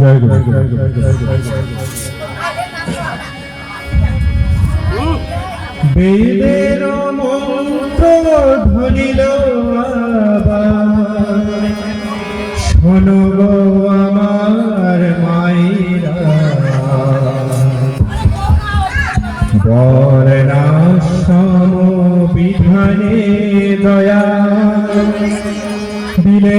জয় গুরু বেদের মন্ত্র ধরিল শোনো আমার মায়েরা। বরণাশ্রম বিধানে দয়া। দিলে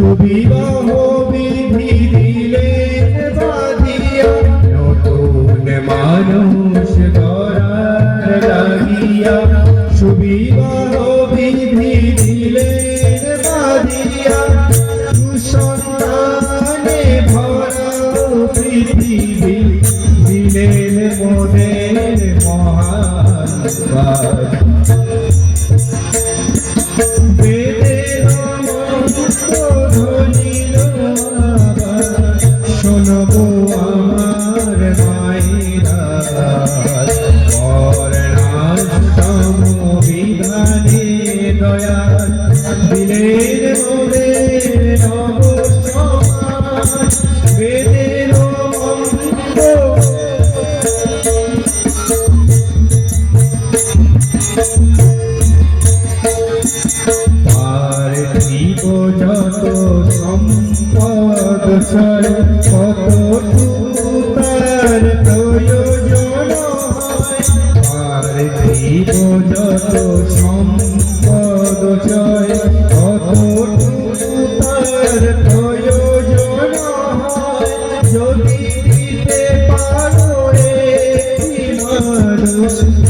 সুবিবাহ বিধি দিলে বাধিয়া নতুন মানুষ করার লাগিয়া সুবিবাহ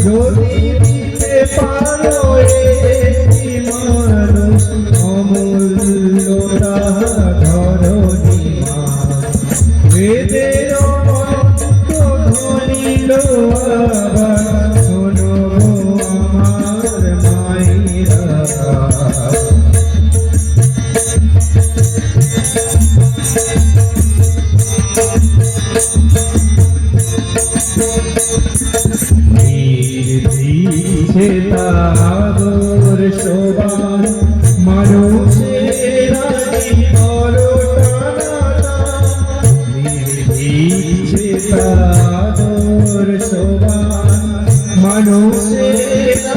যদি দিতে পার ছেলা আদর সবার মানুষেরা ছেলা আদর সবার মানুষেরা